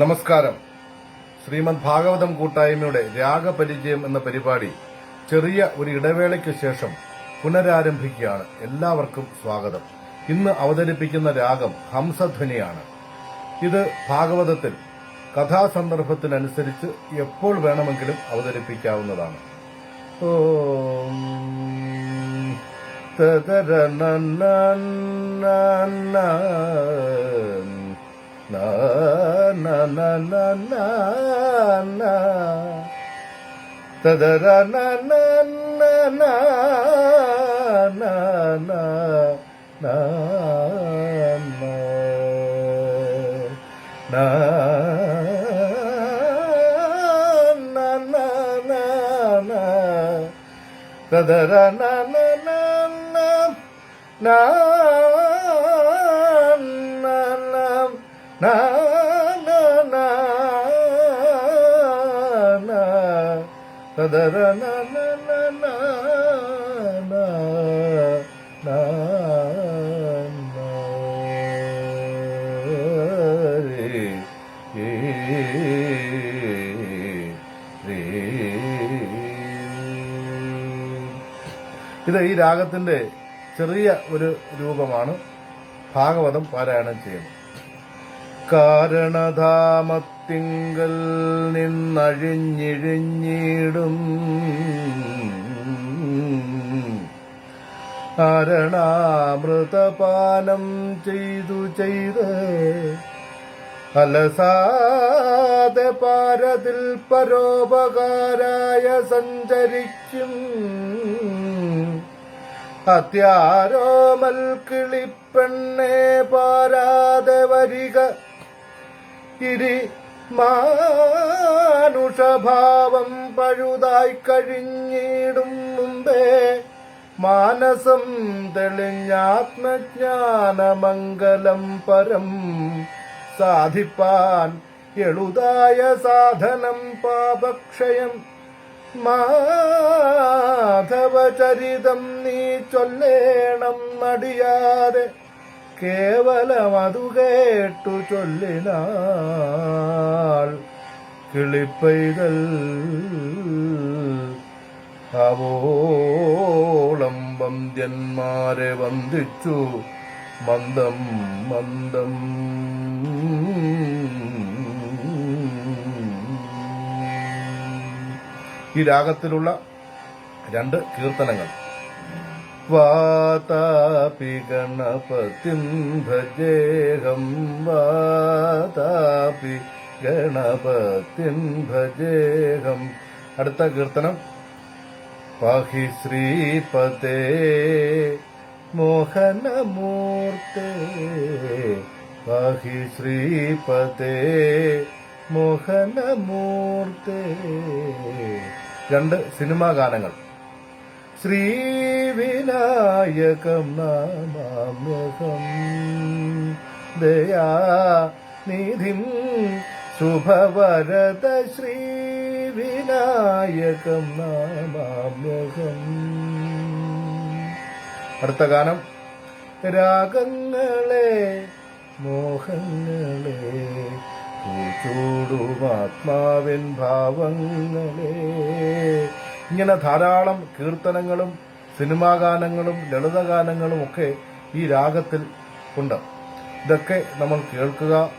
നമസ്കാരം. ശ്രീമദ് ഭാഗവതം കൂട്ടായ്മയുടെ രാഗപരിചയം എന്ന പരിപാടി ചെറിയ ഒരു ഇടവേളയ്ക്ക് ശേഷം പുനരാരംഭിക്കുകയാണ്. എല്ലാവർക്കും സ്വാഗതം. ഇന്ന് അവതരിപ്പിക്കുന്ന രാഗം ഹംസധ്വനിയാണ്. ഇത് ഭാഗവതത്തിൽ കഥാസന്ദർഭത്തിനനുസരിച്ച് എപ്പോൾ വേണമെങ്കിലും അവതരിപ്പിക്കാവുന്നതാണ്. ഓം na na na na na na tadara na na na na na na na na na na na na na tadara na na na na na na ഇത് ഈ രാഗത്തിന്റെ ചെറിയ ഒരു രൂപമാണ് ഭാഗവതം പാരായണം ചെയ്യുന്നത്. കാരണധാമത്തിങ്കൽ നിന്നഴിഞ്ഞിഴിഞ്ഞിടും. അരണാമൃതപാനം ചെയ്തു ചെയ്ത് അലസാതെ പാരതിൽ പരോപകാരായ സഞ്ചരിക്കും. അത്യാരോമൽ കിളിപ്പെണ്ണേ പാരാതെ വരിക ഇരി മാനുഷഭാവം പഴുതായി കഴിഞ്ഞിടും മുമ്പേ മാനസം തെളിഞ്ഞാത്മജ്ഞാനമംഗലം പരം സാധിപ്പാൻ എളുതായ സാധനം പാപക്ഷയം. മാധവചരിതം നീ ചൊല്ലേണം മടിയാതെ കേവലം അതു കേട്ടു ചൊല്ലിനാൾ കിളിപ്പൈതൽ അവോളം വന്ധ്യന്മാരെ വന്ദിച്ചു മന്ദം മന്ദം. ഈ രാഗത്തിലുള്ള രണ്ട് കീർത്തനങ്ങൾ. വാതാപി ഗണപതിം ഭജേഹം വാതാപി ഗണപതിം ഭജേഹം. അടുത്ത കീർത്തനം. പാഹി ശ്രീപതേ മോഹനമൂർത്തേ. പാഹി ശ്രീപതേ മോഹനമൂർത്തേ. രണ്ട് സിനിമാ ഗാനങ്ങൾ. ശ്രീവിനായകം നാമാമ്യഹം ശുഭവരത ശ്രീ വിനായകം നാമാമ്യഹം അടുത്ത ഗാനം. രാഗങ്ങളെ മോഹങ്ങളെ ചൂടും ആത്മാവിൻ ഭാവങ്ങളെ. ഇങ്ങനെ ധാരാളം കീർത്തനങ്ങളും സിനിമാ ഗാനങ്ങളും ലളിത ഗാനങ്ങളും ഒക്കെ ഈ രാഗത്തിൽ ഉണ്ട്. ഇതൊക്കെ നമ്മൾ കേൾക്കുക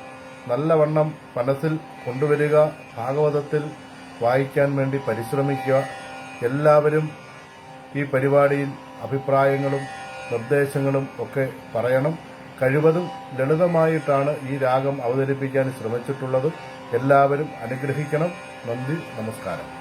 നല്ലവണ്ണം മനസ്സിൽ കൊണ്ടുവരിക ഭാഗവതത്തിൽ വായിക്കാൻ വേണ്ടി പരിശ്രമിക്കുക. എല്ലാവരും ഈ പരിപാടിയിൽ അഭിപ്രായങ്ങളും നിർദ്ദേശങ്ങളും ഒക്കെ പറയണം. കഴിവതും ലളിതമായിട്ടാണ് ഈ രാഗം അവതരിപ്പിക്കാൻ ശ്രമിച്ചിട്ടുള്ളത്. എല്ലാവരും അനുഗ്രഹിക്കണം. നന്ദി നമസ്കാരം.